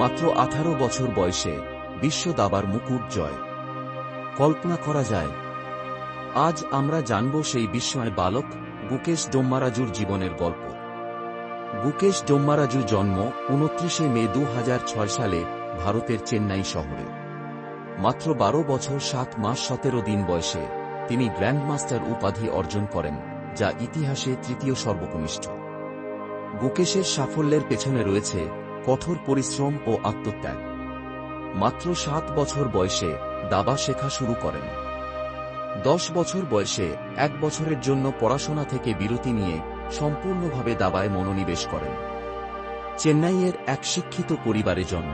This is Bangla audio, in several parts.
মাত্র আঠারো বছর বয়সে বিশ্ব দাবার মুকুট জয়। কল্পনা করা যায়, আজ আমরা জানব সেই বিস্ময় বালক গুকেশ ডোম্মারাজুর জীবনের গল্প। গুকেশ ডোম্মারাজু জন্ম উনত্রিশে মে দু হাজার ছয় সালে ভারতের চেন্নাই শহরে। মাত্র বারো বছর সাত মাস সতেরো দিন বয়সে তিনি গ্র্যান্ডমাস্টার উপাধি অর্জন করেন, যা ইতিহাসে তৃতীয় সর্বকনিষ্ঠ। গুকেশের সাফল্যের পেছনে রয়েছে কঠোর পরিশ্রম ও আত্মত্যাগ। মাত্র সাত বছর বয়সে দাবা শেখা শুরু করেন। দশ বছর বয়সে এক বছরের জন্য পড়াশোনা থেকে বিরতি নিয়ে সম্পূর্ণভাবে দাবায় মনোনিবেশ করেন। চেন্নাইয়ের এক শিক্ষিত পরিবারে জন্ম।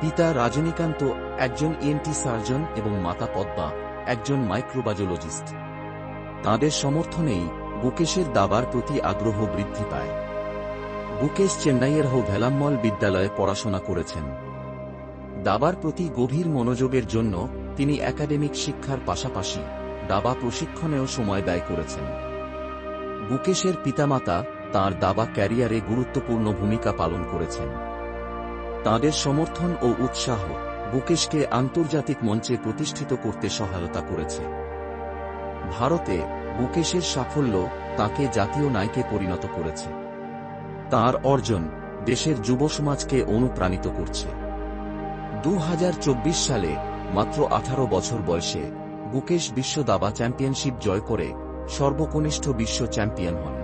পিতা রজনীকান্ত, একজন ইএনটি সার্জন এবং মাতা পদ্মা, একজন মাইক্রোবায়োলজিস্ট। তাঁদের সমর্থনেই গুকেশের দাবার প্রতি আগ্রহ বৃদ্ধি পায়। গুকেশ চেন্নাইয়ের হো ভেলাম্মল বিদ্যালয়ে পড়াশোনা করেছেন। দাবার প্রতি গভীর মনোযোগের জন্য তিনি একাডেমিক শিক্ষার পাশাপাশি দাবা প্রশিক্ষণেও সময় ব্যয় করেছেন। বুকেশের পিতামাতা তার দাবা ক্যারিয়ারে গুরুত্বপূর্ণ ভূমিকা পালন করেছেন। তাদের সমর্থন ও উৎসাহ বুকেশকে আন্তর্জাতিক মঞ্চে প্রতিষ্ঠিত করতে সহায়তা করেছে। ভারতে বুকেশের সাফল্য তাকে জাতীয় নায়কে পরিণত করেছে। তার অর্জন দেশের যুব সমাজকে অনুপ্রাণিত করছে। দু হাজার চব্বিশ সালে মাত্র আঠারো বছর বয়সে গুকেশ বিশ্ব দাবা চ্যাম্পিয়নশিপ জয় করে সর্বকনিষ্ঠ বিশ্ব চ্যাম্পিয়ন হন।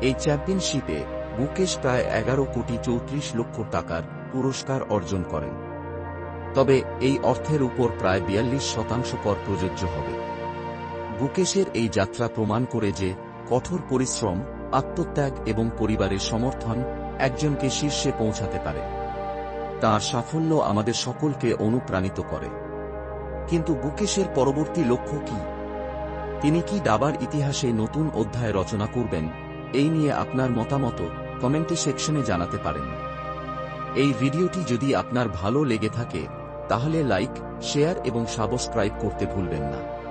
এই চ্যাম্পিয়নশিপে বুকেশ প্রায় এগারো কোটি চৌত্রিশ লক্ষ টাকার পুরস্কার অর্জন করেন। তবে এই অর্থের উপর প্রায় বিয়াল্লিশ শতাংশ কর প্রযোজ্য হবে। বুকেশের এই যাত্রা প্রমাণ করে যে কঠোর পরিশ্রম আত্মত্যাগ এবং পরিবারের সমর্থন একজনকে শীর্ষে পৌঁছাতে পারে। তার সাফল্য আমাদের সকলকে অনুপ্রাণিত করে। কিন্তু বুকেশের পরবর্তী লক্ষ্য কি? তিনি কি দাবার ইতিহাসে নতুন অধ্যায় রচনা করবেন? এই নিয়ে আপনার মতামত কমেন্টে সেকশনে জানাতে পারেন। এই ভিডিওটি যদি আপনার ভালো লেগে থাকে, তাহলে লাইক, শেয়ার এবং সাবস্ক্রাইব করতে ভুলবেন না।